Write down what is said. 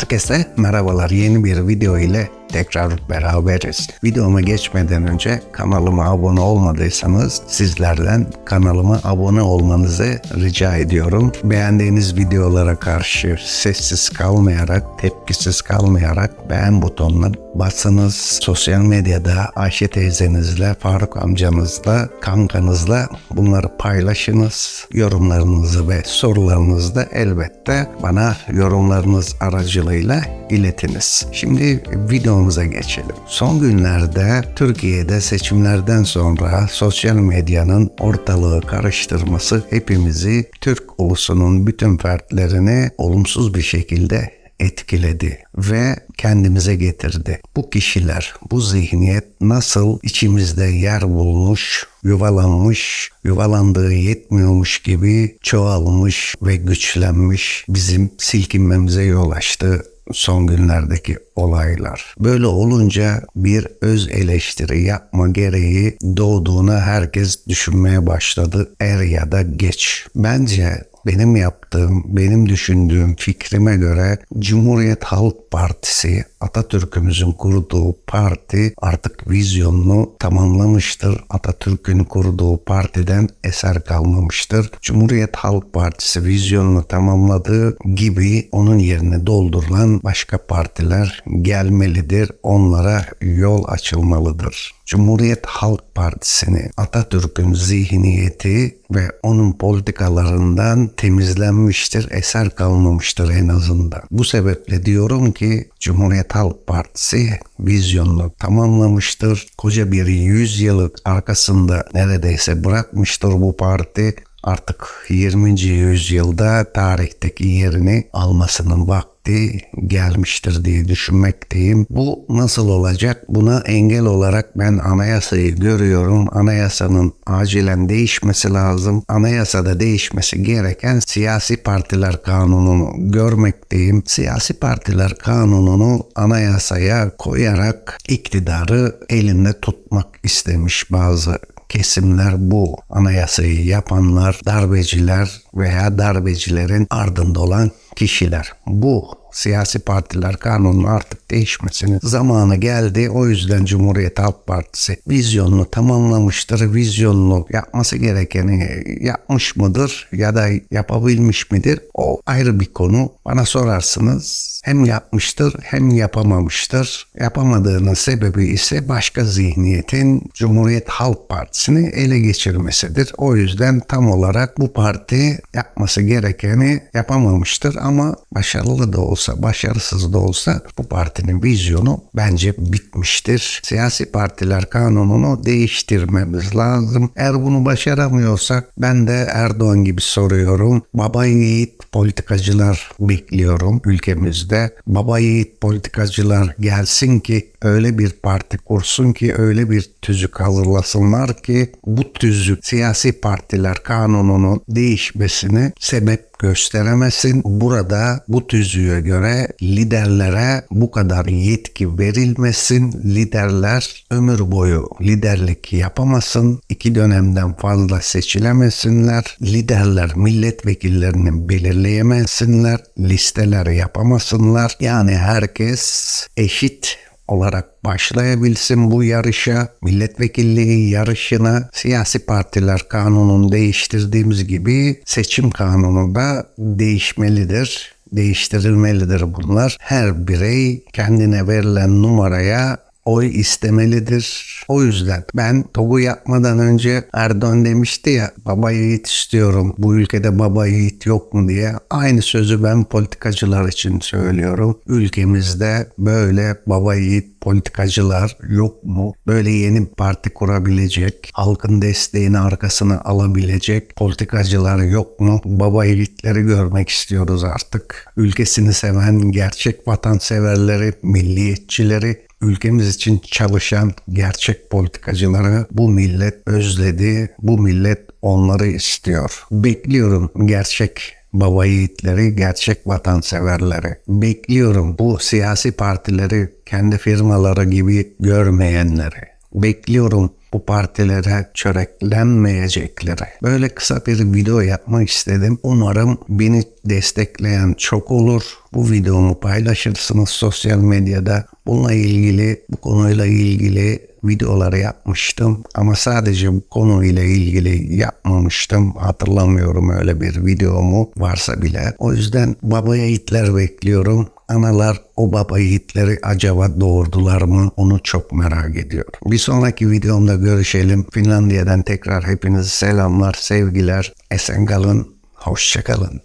Herkese merhabalar. Yeni bir video ile tekrar beraberiz. Videoma geçmeden önce kanalıma abone olmadıysanız sizlerden kanalıma abone olmanızı rica ediyorum. Beğendiğiniz videolara karşı sessiz kalmayarak, tepkisiz kalmayarak beğen butonuna basınız. Sosyal medyada Ayşe teyzenizle, Faruk amcanızla, kankanızla bunları paylaşınız. Yorumlarınızı ve sorularınızı da elbette bana yorumlarınız aracılığıyla iletiniz. Şimdi videomuza geçelim. Son günlerde Türkiye'de seçimlerden sonra sosyal medyanın ortalığı karıştırması hepimizi Türk ulusunun bütün fertlerini olumsuz bir şekilde etkiledi ve kendimize getirdi. Bu kişiler, bu zihniyet nasıl içimizde yer bulmuş, yuvalanmış, yuvalandığı yetmiyormuş gibi çoğalmış ve güçlenmiş bizim silkinmemize yol açtı son günlerdeki olaylar. Böyle olunca bir öz eleştiri yapma gereği doğduğuna herkes düşünmeye başladı er ya da geç. Bence benim yaptığım, benim düşündüğüm fikrime göre Cumhuriyet Halk Partisi Atatürk'ümüzün kurduğu parti artık vizyonunu tamamlamıştır. Atatürk'ün kurduğu partiden eser kalmamıştır. Cumhuriyet Halk Partisi vizyonunu tamamladığı gibi onun yerine doldurulan başka partiler gelmelidir. Onlara yol açılmalıdır. Cumhuriyet Halk Partisi'ni Atatürk'ün zihniyeti ve onun politikalarından temizlenmiştir, eser kalmamıştır en azından. Bu sebeple diyorum ki Cumhuriyet Halk Partisi vizyonunu tamamlamıştır. Koca bir yüzyılı arkasında neredeyse bırakmıştır bu parti artık 20. yüzyılda tarihteki yerini almasının vakti gelmiştir diye düşünmekteyim. Bu nasıl olacak? Buna engel olarak ben anayasayı görüyorum. Anayasanın acilen değişmesi lazım. Anayasada değişmesi gereken siyasi partiler kanununu görmekteyim. Siyasi partiler kanununu anayasaya koyarak iktidarı elinde tutmak istemiş bazı kesimler bu anayasayı yapanlar, darbeciler veya darbecilerin ardında olan kişiler. Bu siyasi partiler kanunun artık değişmesinin zamanı geldi. O yüzden Cumhuriyet Halk Partisi vizyonunu tamamlamıştır. Vizyonunu yapması gerekeni yapmış mıdır ya da yapabilmiş midir? O ayrı bir konu. Bana sorarsınız hem yapmıştır hem yapamamıştır. Yapamadığının sebebi ise başka zihniyetin Cumhuriyet Halk Partisi'ni ele geçirmesidir. O yüzden tam olarak bu parti yapması gerekeni yapamamıştır ama başarılı da olsa, başarısız da olsa bu partinin vizyonu bence bitmiştir. Siyasi partiler kanununu değiştirmemiz lazım. Eğer bunu başaramıyorsak ben de Erdoğan gibi soruyorum. Baba yiğit politikacılar bekliyorum ülkemizde. Baba yiğit politikacılar gelsin ki öyle bir parti kursun ki öyle bir tüzük hazırlasınlar ki bu tüzük siyasi partiler kanununun değişmesini sebep gösteremesin. Burada bu tüzüğe göre liderlere bu kadar yetki verilmesin. Liderler ömür boyu liderlik yapamasın. iki dönemden fazla seçilemesinler. Liderler milletvekillerini belirleyemesinler. Listeler yapamasınlar. Yani herkes eşit olarak başlayabilsin bu yarışa, milletvekilliği yarışına siyasi partiler kanununu değiştirdiğimiz gibi seçim kanunu da değişmelidir değiştirilmelidir bunlar. Her birey kendine verilen numaraya oy istemelidir. O yüzden ben TOG'u yapmadan önce Erdoğan demişti ya baba yiğit istiyorum. Bu ülkede baba yiğit yok mu diye. Aynı sözü ben politikacılar için söylüyorum. Ülkemizde böyle baba yiğit politikacılar yok mu? Böyle yeni parti kurabilecek, halkın desteğini arkasına alabilecek politikacılar yok mu? Baba yiğitleri görmek istiyoruz artık. Ülkesini seven gerçek vatanseverleri, milliyetçileri ülkemiz için çalışan gerçek politikacıları bu millet özledi. Bu millet onları istiyor. Bekliyorum gerçek baba yiğitleri, gerçek vatanseverleri. Bekliyorum bu siyasi partileri kendi firmaları gibi görmeyenleri Bekliyorum bu partilere çöreklenmeyecekleri. Böyle kısa bir video yapmak istedim. Umarım beni destekleyen çok olur. Bu videomu paylaşırsınız sosyal medyada. Bununla ilgili, bu konuyla ilgili videoları yapmıştım ama sadece bu konuyla ilgili yapmamıştım. Hatırlamıyorum öyle bir videomu varsa bile. O yüzden baba yiğitler bekliyorum. Analar o baba yiğitleri acaba doğurdular mı? Onu çok merak ediyorum. Bir sonraki videomda görüşelim. Finlandiya'dan tekrar hepinize selamlar, sevgiler. Esen kalın, hoşça kalın.